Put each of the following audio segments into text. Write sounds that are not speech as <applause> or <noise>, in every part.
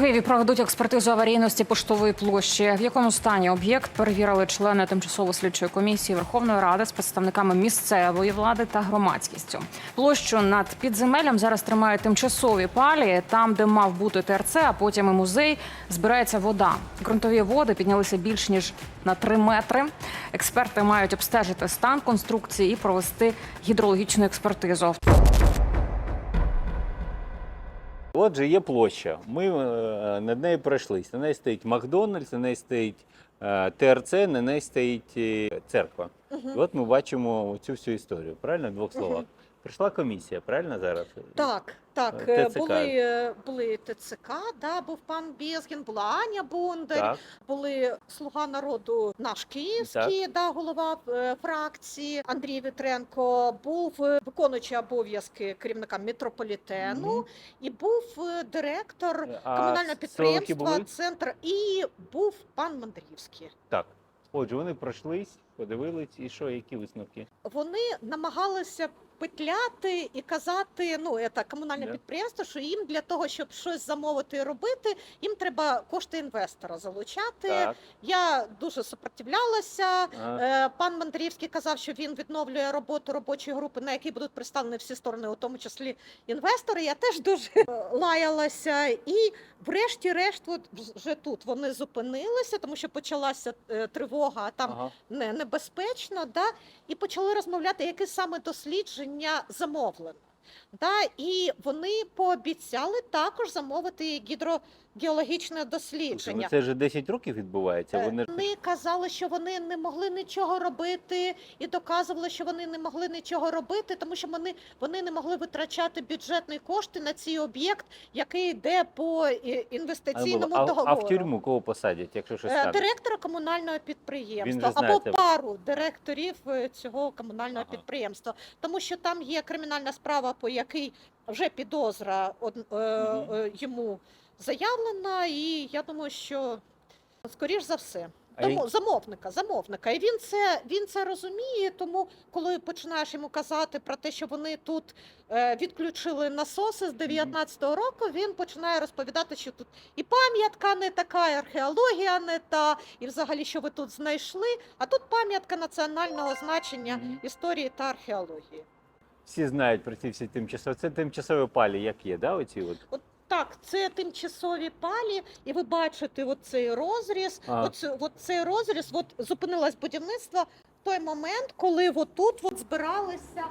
Києві проведуть експертизу аварійності поштової площі. В якому стані об'єкт перевірили члени тимчасово слідчої комісії Верховної Ради з представниками місцевої влади та громадськістю. Площу над підземеллям зараз тримають тимчасові палі. Там, де мав бути ТРЦ, а потім і музей, збирається вода. Ґрунтові води піднялися більш ніж на 3 метри. Експерти мають обстежити стан конструкції і провести гідрологічну експертизу. Отже, є площа. Ми е, над нею пройшлись. На неї стоїть Макдональдс, на неї стоїть е, ТРЦ, на неї стоїть е, церква. І от ми бачимо цю всю історію. Правильно, в двох словах. Прийшла комісія, правильно зараз? Так, так. Е, е, ТЦК. Були, е, були ТЦК, да, був пан Безгін, була Аня Бондар, Так. були Слуга народу наш київський, да, голова фракції Андрій Вітренко, був виконуючий обов'язки керівника метрополітену Мгм. і був директор А комунального підприємства? Центр і був пан Мандрівський. Так. Отже, вони пройшлись, подивились, і що, які висновки? Вони намагалися петляти і казати, ну це комунальне Да. підприємство, що їм для того, щоб щось замовити і робити, їм треба кошти інвестора залучати. Так. Я дуже супротивлялася. А, Е, Пан Мандрівський казав, що він відновлює роботу робочої групи, на якій будуть представлені всі сторони, у тому числі інвестори. Я теж дуже лаялася. І, врешті-решт, от вже тут вони зупинилися, тому що почалася е, тривога, а там ага. не, небезпечно, да? і почали розмовляти, яке саме дослідження замовлено. Да? І вони пообіцяли також замовити гідрогеологічне Слухай, дослідження. ну це вже 10 років відбувається. Е, Вони Вони казали, що вони не могли нічого робити, і доказували, що вони не могли нічого робити, тому що вони, вони не могли витрачати бюджетні кошти на цей об'єкт, який йде по е, інвестиційному а, договору. а в тюрму кого посадять, якщо щось Е, стане? Директора комунального підприємства знає або це. пару директорів цього комунального Ага. підприємства, тому що там є кримінальна справа, по якій вже підозра од- е, Мгм. е, йому заявлена, і я думаю, що скоріш за все. Тому замовника, замовника, і він це він це розуміє. Тому, коли починаєш йому казати про те, що вони тут е, відключили насоси з 19-го року, він починає розповідати, що тут і пам'ятка не така, і археологія не та, і взагалі, що ви тут знайшли. А тут пам'ятка національного значення історії та археології. Всі знають про ці всі тимчасові. Це тимчасові палі, як є, да? Оці от? Так, це тимчасові палі, і ви бачите оцей розріз. Ага. Оце, от цей розріз, от зупинилось будівництво в той момент, коли от тут от збиралися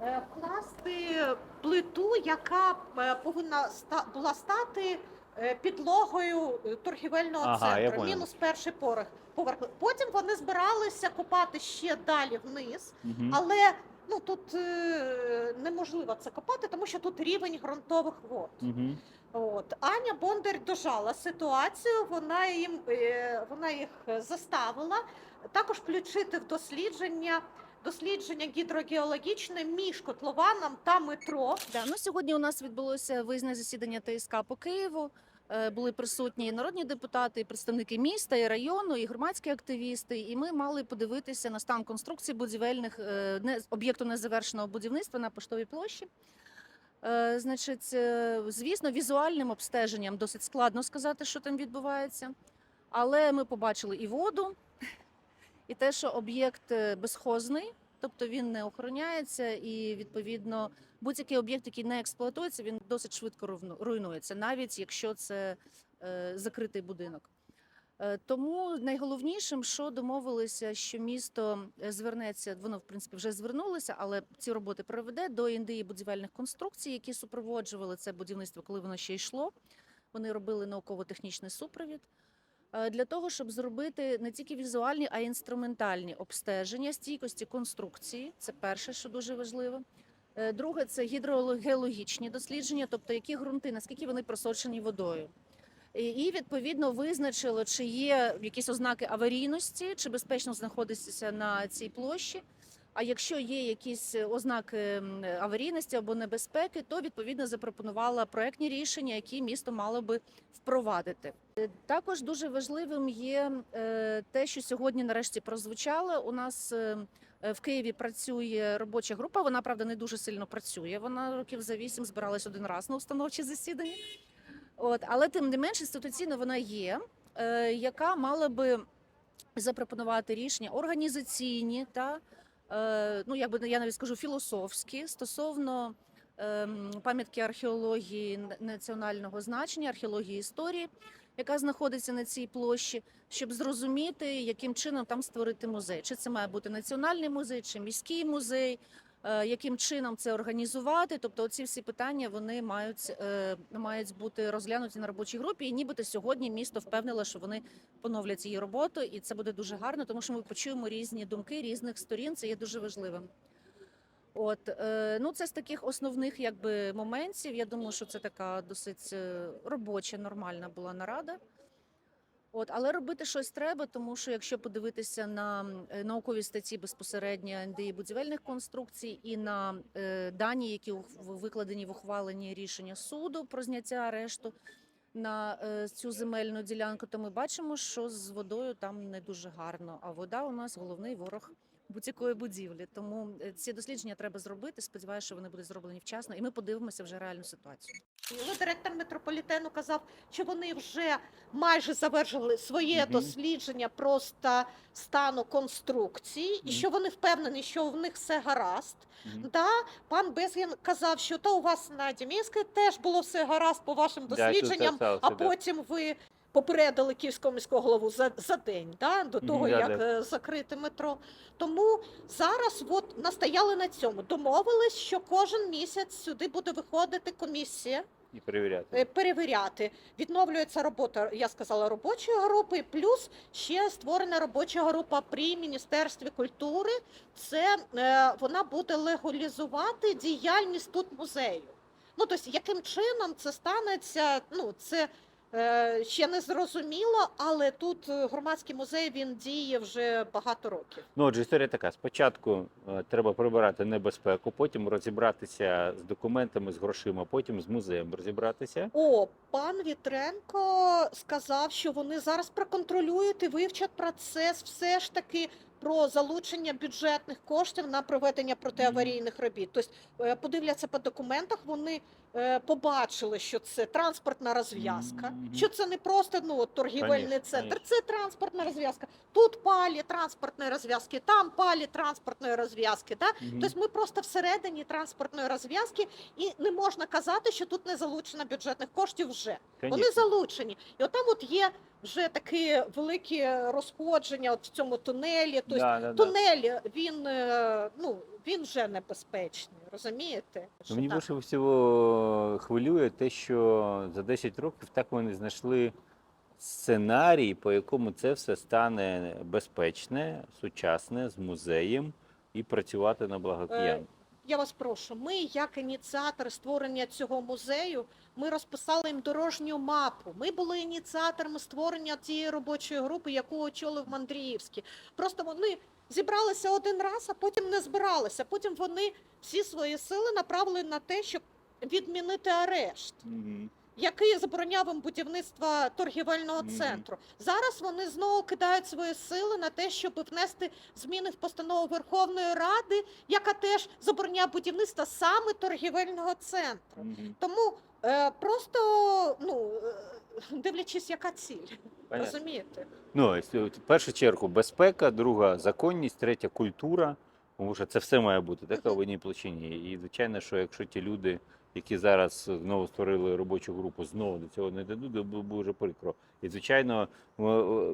е, вкласти плиту, яка е, повинна ста, була стати е, підлогою е, торгівельного Ага, я центру. понял. Мінус перший поверх. поверх. Потім вони збиралися копати ще далі вниз. Мгм. Але ну тут е, неможливо це копати, тому що тут рівень ґрунтових вод. Мгм. От Аня Бондар дожала ситуацію. Вона їм е, вона їх заставила також включити в дослідження. Дослідження гідрогеологічне між котлованом та метро. Да, ну сьогодні у нас відбулося виїзне засідання ТСК по Києву. Е, Були присутні і народні депутати, і представники міста, і району, і громадські активісти. І ми мали подивитися на стан конструкції будівельних е, об'єкту незавершеного будівництва на поштовій площі. Е, Значить, е, звісно, візуальним обстеженням досить складно сказати, що там відбувається. Але ми побачили і воду, і те, що об'єкт е, безхозний, тобто він не охороняється, і відповідно будь-який об'єкт, який не експлуатується, він досить швидко руйнується, навіть якщо це закритий будинок. Е, Тому найголовнішим, що домовилися, що місто е, звернеться, воно в принципі вже звернулося, але ці роботи проведе до індії будівельних конструкцій, які супроводжували це будівництво, коли воно ще йшло. Вони робили науково-технічний супровід е, для того, щоб зробити не тільки візуальні, а й інструментальні обстеження стійкості конструкції. Це перше, що дуже важливо. Друге це гідрогеологічні дослідження, тобто які ґрунти, наскільки вони просочені водою. І відповідно визначило, чи є якісь ознаки аварійності, чи безпечно знаходитися на цій площі. А якщо є якісь ознаки аварійності або небезпеки, то відповідно запропонувала проектні рішення, які місто мало би впровадити. Також дуже важливим є е, те, що сьогодні нарешті прозвучало. У нас е, в Києві працює робоча група. Вона правда не дуже сильно працює. Вона років за вісім збиралась один раз на установчі засідання. От, але тим не менш, інституційно вона є, е, яка мала би запропонувати рішення організаційні та е, ну якби я навіть скажу філософські стосовно ем, пам'ятки археології національного значення, археології історії, яка знаходиться на цій площі, щоб зрозуміти, яким чином там створити музей. Чи це має бути національний музей, чи міський музей, е, яким чином це організувати. Тобто, ці всі питання вони мають, е, мають бути розглянуті на робочій групі. І нібито сьогодні місто впевнило, що вони поновлять її роботу, і це буде дуже гарно, тому що ми почуємо різні думки різних сторін. Це є дуже важливим. От е, ну це з таких основних якби моментів. Я думаю, що це така досить е, робоча, нормальна була нарада. От, але робити щось треба, тому що якщо подивитися на е, наукові статті безпосередньо НДІ будівельних конструкцій і на е, дані, які викладені в ухваленні рішення суду про зняття арешту на е, цю земельну ділянку, то ми бачимо, що з водою там не дуже гарно. А вода у нас головний ворог будь-якої будівлі. Тому е, ці дослідження треба зробити. Сподіваюся, що вони будуть зроблені вчасно, і ми подивимося вже реальну ситуацію. Ну, директор метрополітену казав, що вони вже майже завершили своє Мгм. дослідження просто стану конструкції, і що вони впевнені, що в них все гаразд. Мгм. Да, пан Безгін казав, що то у вас на Дімінській теж було все гаразд по вашим дослідженням, а потім ви попередили київського міського голову за, за день да, до того, як е, закрити метро. Тому зараз от настояли на цьому. Домовились, що кожен місяць сюди буде виходити комісія. І перевіряти. е, перевіряти. Відновлюється робота, я сказала, робочої групи, плюс ще створена робоча група при Міністерстві культури. Це е, вона буде легалізувати діяльність тут музею. Ну, тобто, яким чином це станеться, ну, це ще не зрозуміло, але тут е, громадський музей він діє вже багато років. Ну, отже, історія така: спочатку е, треба прибирати небезпеку, потім розібратися з документами, з грошима, потім з музеєм розібратися. О, пан Вітренко сказав, що вони зараз проконтролюють і вивчать процес все ж таки про залучення бюджетних коштів на проведення протиаварійних робіт. Тобто е, подивляться по документах, вони е, побачили, що це транспортна розв'язка, що це не просто ну, от торгівельний центр, це транспортна розв'язка. Тут палі транспортної розв'язки, там палі транспортної розв'язки. Да? Тобто ми просто всередині транспортної розв'язки, і не можна казати, що тут не залучено бюджетних коштів вже. Вони залучені. І от там от є вже такі великі розходження от в цьому тунелі. Тобто Да, да, да. він, е, ну, він вже небезпечний, розумієте? Ну, Мені так. більше всього хвилює те, що за 10 років так вони знайшли сценарій, по якому це все стане безпечне, сучасне, з музеєм і працювати на благо Е, киян. Я вас прошу, ми, як ініціатори створення цього музею, ми розписали їм дорожню мапу. Ми були ініціаторами створення цієї робочої групи, яку очолив Мандріївський. Просто вони зібралися один раз, а потім не збиралися. Потім вони всі свої сили направили на те, щоб відмінити арешт. Який забороняв їм будівництво торгівельного центру. Зараз вони знову кидають свої сили на те, щоб внести зміни в постанову Верховної Ради, яка теж забороняє будівництво саме торгівельного центру. Тому е, просто ну е, дивлячись, яка ціль, Понятно. розумієте? Ну, ось, в першу чергу безпека, друга законність, третя культура. Тому що це все має бути так, в одній площині. І звичайно, що якщо ті люди, які зараз знову створили робочу групу, знову до цього не дадуть, буде дуже прикро. І звичайно,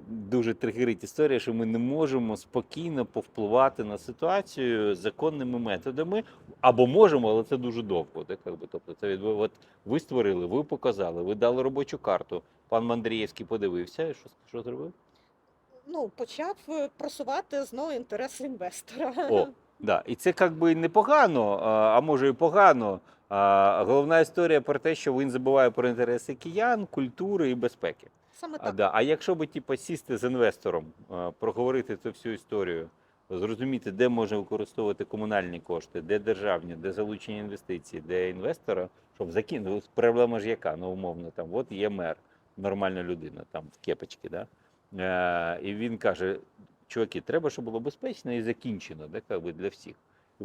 дуже тригерить історія, що ми не можемо спокійно повпливати на ситуацію законними методами, або можемо, але це дуже довго. Так, якби. Тобто, це від от ви створили, ви показали, ви дали робочу карту. Пан Мандрієвський подивився, і що, що зробив? Ну почав е, просувати знову інтереси інвестора. О, да. І це як би непогано, а може і погано. А головна історія про те, що він забуває про інтереси киян, культури і безпеки. Саме А, да. а якщо би типу, сісти з інвестором, проговорити цю всю історію, зрозуміти, де можна використовувати комунальні кошти, де державні, де залучені інвестиції, де інвестора, щоб закинути. Проблема ж яка? Ну, умовно, там, от є мер, нормальна людина, там в кепочці, да? Е, і він каже: чуваки, треба, щоб було безпечно і закінчено, да, как би, для всіх.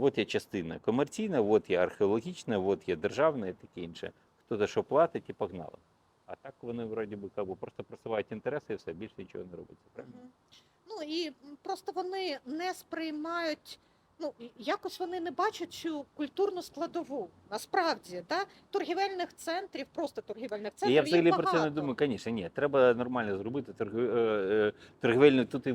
От є частина комерційна, от є археологічна, от є державна і таке інше. Хто за що платить і погнали. А так вони вроді би просто просувають інтереси і все, більше нічого не робиться. Правильно? Ну і просто вони не сприймають. Ну, якось вони не бачать цю культурну складову. Насправді, да? торгівельних центрів, просто торгівельних І центрів. я взагалі про це не думаю, звісно, ні. Треба нормально зробити е, е, торгівельну. Тут і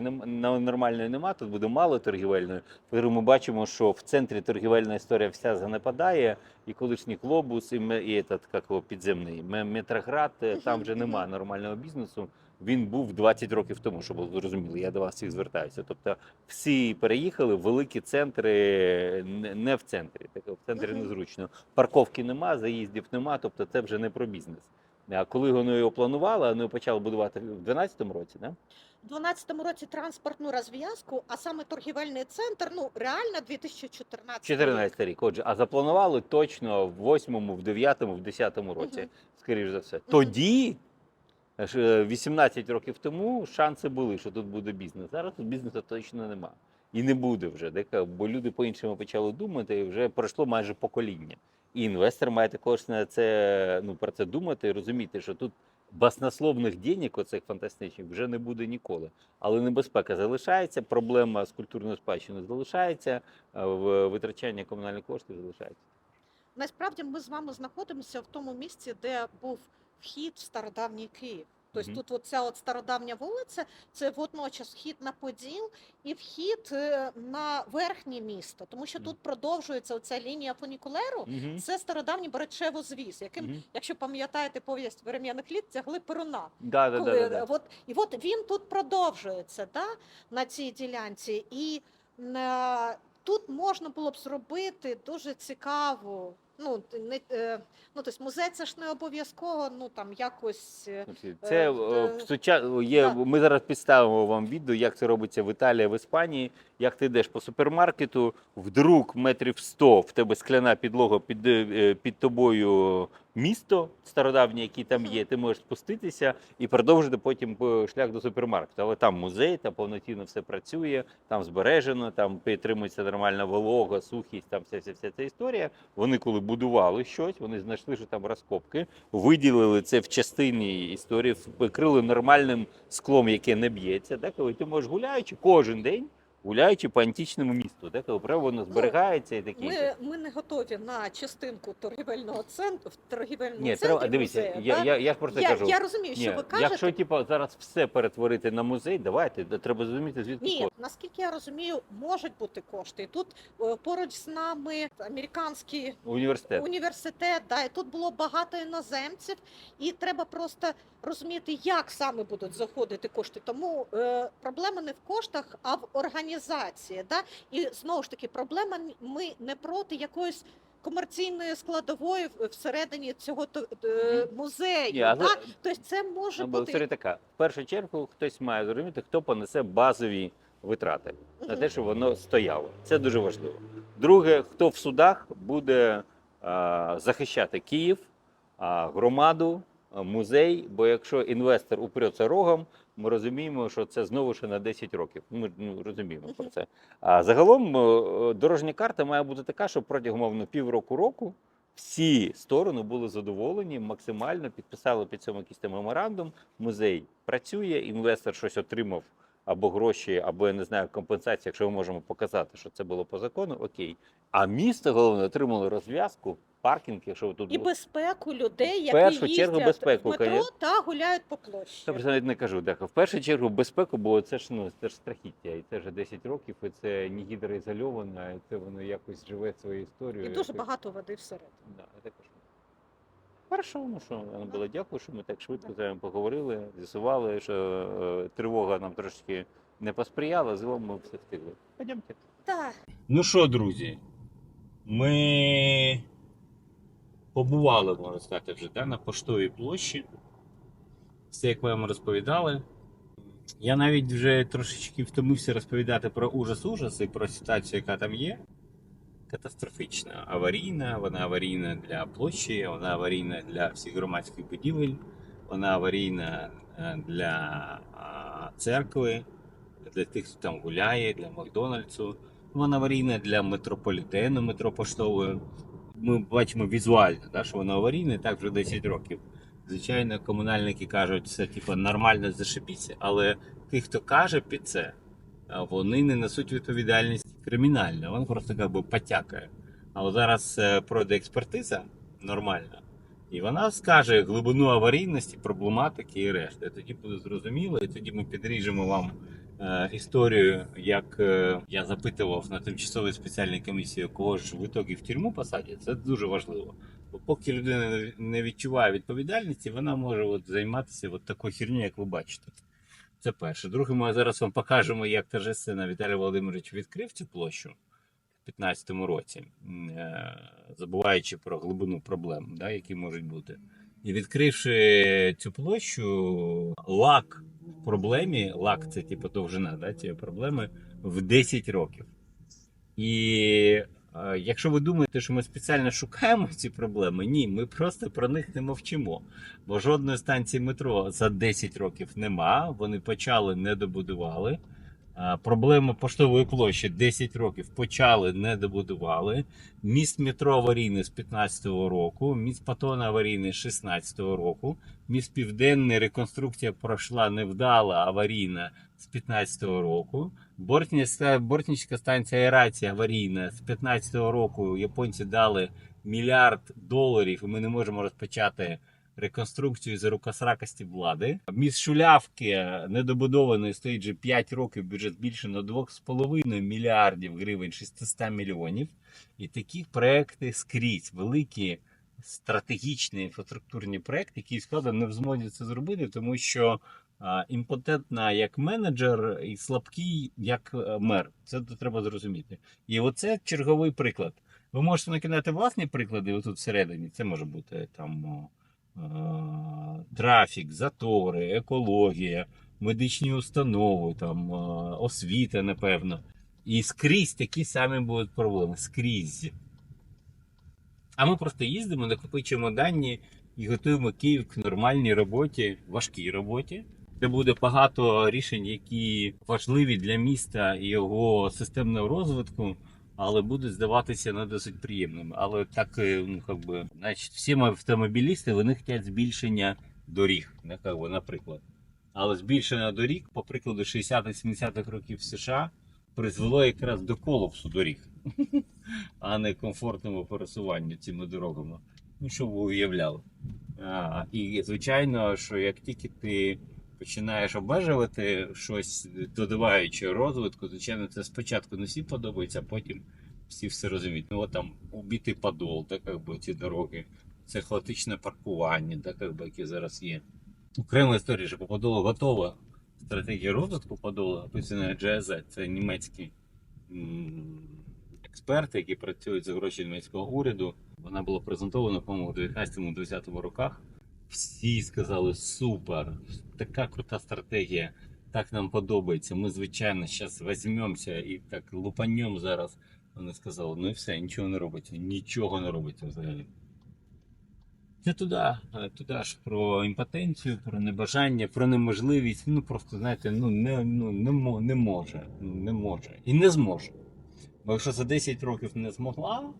на- нормальної нема, тут буде мало торгівельної. По-друге, ми бачимо, що в центрі торгівельна історія вся занепадає, і колишній глобус, і, ме- і этот, як його, підземний ме- метроград, е, там вже нема нормального бізнесу. Він був 20 років тому, щоб ви зрозуміли. Я до вас всіх звертаюся. Тобто всі переїхали великі центри, не- в центрі. В центрі незручно. Парковки нема, заїздів нема, тобто це вже не про бізнес. А коли вони його планували, вони почали будувати в 2012 році, да? У 2012 році транспортну розв'язку, а саме торгівельний центр, ну реально 2014 14 рік. Отже, а запланували точно в 8-му, в 9-му, в 10-му році, Мгм. скоріш за все. Тоді, 18 років тому, шанси були, що тут буде бізнес. Зараз тут бізнесу точно нема. І не буде вже, бо люди по-іншому почали думати, і вже пройшло майже покоління. І інвестор має також на це, ну, про це думати і розуміти, що тут баснословних денег, оцих фантастичних, вже не буде ніколи. Але небезпека залишається, проблема з культурною спадщиною залишається, витрачання комунальних коштів залишається. Насправді ми з вами знаходимося в тому місці, де був вхід в стародавній Київ. Тобто Мгм. тут от ця от стародавня вулиця, це водночас вхід на Поділ і вхід е, на верхнє місто, тому що Мгм. тут продовжується оця лінія фунікулеру. Мгм. Це стародавній Беречево звіз, яким, Мгм. якщо пам'ятаєте повість врем'яних літ, тягли перуна. Да, да, да, Коли, да, да. От, і от він тут продовжується да, на цій ділянці. І е, тут можна було б зробити дуже цікаву. Ну, не, е, ну, тобто музей це ж не обов'язково, ну там якось. е, Це Е, в суча... є. Ми зараз підставимо вам відео, як це робиться в Італії, в Іспанії. Як ти йдеш по супермаркету, вдруг метрів 100 в тебе скляна підлога під, під тобою місто стародавнє, яке там є. Ти можеш спуститися і продовжити потім е, шлях до супермаркету. Але там музей, там повноцінно все працює, там збережено, там підтримується нормальна волога, сухість, там вся вся, вся ця історія. Вони коли будували щось, вони знайшли, що там розкопки, виділили це в частині історії, вкрили нормальним склом, яке не б'ється. Коли ти можеш гуляючи кожен день, гуляючи по античному місту, так, коли право воно зберігається і таке. Ми, ми не готові на частинку торгівельного центру в торгівельному Ні, центрі. треба дивіться, музею, я, я, я ж про це я, кажу. я розумію, що Ні, ви кажете. якщо типу, зараз все перетворити на музей, давайте треба зрозуміти, звідки Ні, кошти. наскільки я розумію, можуть бути кошти. І Тут е, поруч з нами американський університет. університет, да, і тут було багато іноземців, і треба просто розуміти, як саме будуть заходити кошти. Тому е, проблема не в коштах, а в організації. Да? І знову ж таки, проблема ми не проти якоїсь. Комерційної складової всередині цього е, музею, Ні, але- да? тобто це може Ну, бути така. В першу чергу хтось має зрозуміти, хто понесе базові витрати на те, щоб воно стояло. Це дуже важливо. Друге, хто в судах буде а, захищати Київ, а, громаду, музей. Бо якщо інвестор упреться рогом, ми розуміємо, що це знову ще на 10 років. Ми ну, розуміємо про це. А загалом е, дорожня карта має бути така, щоб протягом мовно півроку року всі сторони були задоволені, максимально підписали під цьому якийсь меморандум. Музей працює, інвестор щось отримав або гроші, або я не знаю, компенсацію, якщо ми можемо показати, що це було по закону, окей. А місто головне отримало розв'язку, паркінг, якщо тут і безпеку людей, які першу чергу їздять безпеку, в метро конечно. та гуляють по площі. Я просто навіть не кажу, так. В першу чергу безпеку, бо це ж ну це ж страхіття, і це вже 10 років, і це не гідроізольовано, і це воно якось живе своєю історією. І дуже якось- багато води всередині. Да, кошмар. Хорошо, ну що, Анна була дякую, що ми так швидко з вами поговорили, з'ясували, що е, тривога нам трошки не посприяла, загалом ми все встигли. Пойдемте. Так. Ну що, друзі, ми побували, можна сказати, вже да, на поштовій площі. Все, як ви вам розповідали. Я навіть вже трошечки втомився розповідати про ужас-ужас і про ситуацію, яка там є. Катастрофічна, аварійна, вона аварійна для площі, вона аварійна для всіх громадських будівель, вона аварійна е, для церкви, для тих, хто там гуляє, для Макдональдсу. Вона аварійна для метрополітену, метро поштової. Ми бачимо візуально, да, що вона аварійна, так вже 10 років. Звичайно, комунальники кажуть, це типу нормально зашибіться, але ті, хто каже під це, вони не несуть відповідальність кримінально, він просто як би потякає. А от зараз е, пройде експертиза нормальна, і вона скаже глибину аварійності, проблематики і решти. Тоді буде зрозуміло, і тоді ми підріжемо вам е, історію, як е, я запитував на тимчасовій спеціальній комісії, кого ж в ітогі в тюрму посадять. Це дуже важливо. Бо поки людина не відчуває відповідальності, вона може от займатися от такою херню, як ви бачите. Це перше. Друге, ми зараз вам покажемо, як торжественно Віталій Володимирович відкрив цю площу в 2015 році, е, забуваючи про глибину проблем, да, які можуть бути. І відкривши цю площу, лак в проблемі, лак це типу довжина да, цієї проблеми в 10 років. І якщо ви думаєте, що ми спеціально шукаємо ці проблеми, ні, ми просто про них не мовчимо. Бо жодної станції метро за 10 років нема. Вони почали, не добудували. Проблема поштової площі 10 років почали, не добудували. Міст метро аварійний з 15-го року, міст Патона аварійний з 16-го року. Міст Південний реконструкція пройшла невдала аварійна з 15-го року. Бортницька, Бортницька станція аерації аварійна з 15-го року. Японці дали мільярд доларів, і ми не можемо розпочати реконструкцію за рукосракості влади. Міст Шулявки недобудований стоїть вже 5 років, бюджет збільшено 2,5 мільярдів гривень 600 мільйонів. І такі проекти скрізь великі стратегічні інфраструктурні проекти, які склада не в змозі це зробити, тому що імпотентна як менеджер і слабкий як е, мер. Це треба зрозуміти. І оце черговий приклад. Ви можете накидати власні приклади отут всередині. Це може бути там е, трафік, затори, екологія, медичні установи, там, е, освіта, напевно. І скрізь такі самі будуть проблеми. Скрізь. А ми просто їздимо, накопичуємо дані і готуємо Київ к нормальній роботі, важкій роботі, де буде багато рішень, які важливі для міста і його системного розвитку, але будуть здаватися не досить приємними. Але так, е, ну як би, значить, всі автомобілісти вони хочуть збільшення доріг, не, як би, наприклад. Але збільшення доріг, по прикладу 60-70-х років США, призвело якраз до колапсу доріг, <laughs> а не комфортному пересуванню цими дорогами. Ну, що ви уявляли? А, і звичайно, що як тільки ти починаєш обмежувати щось, додаваючи розвитку, звичайно, це спочатку не всі подобається, а потім всі все розуміють. Ну, от там убитий подол, так як би ці дороги, це хаотичне паркування, так як би, яке зараз є. Окрема історія, що Подолу готова стратегія розвитку Подолу, описана GSZ, це німецькі експерти, які працюють за гроші німецького уряду. Вона була презентована, по-моєму, у 19-20 роках. Всі сказали супер, така крута стратегія, так нам подобається. Ми, звичайно, зараз візьмемося і так лупанем зараз. Вони сказали, ну і все, нічого не робиться, нічого не робиться взагалі. Це туди, е, туди ж про імпотенцію, про небажання, про неможливість. Ну просто знаєте, ну не, ну, не, не може, не може і не зможе. Бо якщо за 10 років не змогла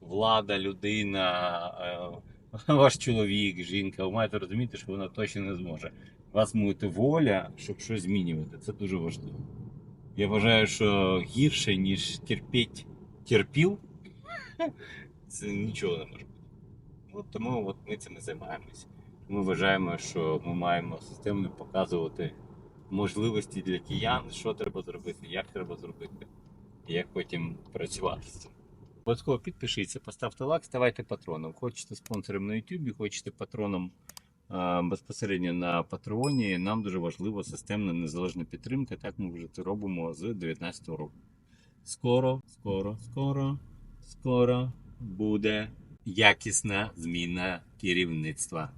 влада, людина, е, ваш чоловік, жінка, ви маєте розуміти, що вона точно не зможе. Вас має воля, щоб щось змінювати. Це дуже важливо. Я вважаю, що гірше, ніж терпіть терпіл, <laughs> це нічого не може бути. От тому от ми цим і займаємося. Ми вважаємо, що ми маємо системно показувати можливості для киян, що треба зробити, як треба зробити, і як потім працювати з цим. Обов'язково підпишіться, поставте лайк, ставайте патроном. Хочете спонсором на YouTube, хочете патроном безпосередньо на Патреоні. Нам дуже важлива системна незалежна підтримка. Так ми вже це робимо з 2019 року. Скоро, скоро, скоро, скоро буде якісна зміна керівництва.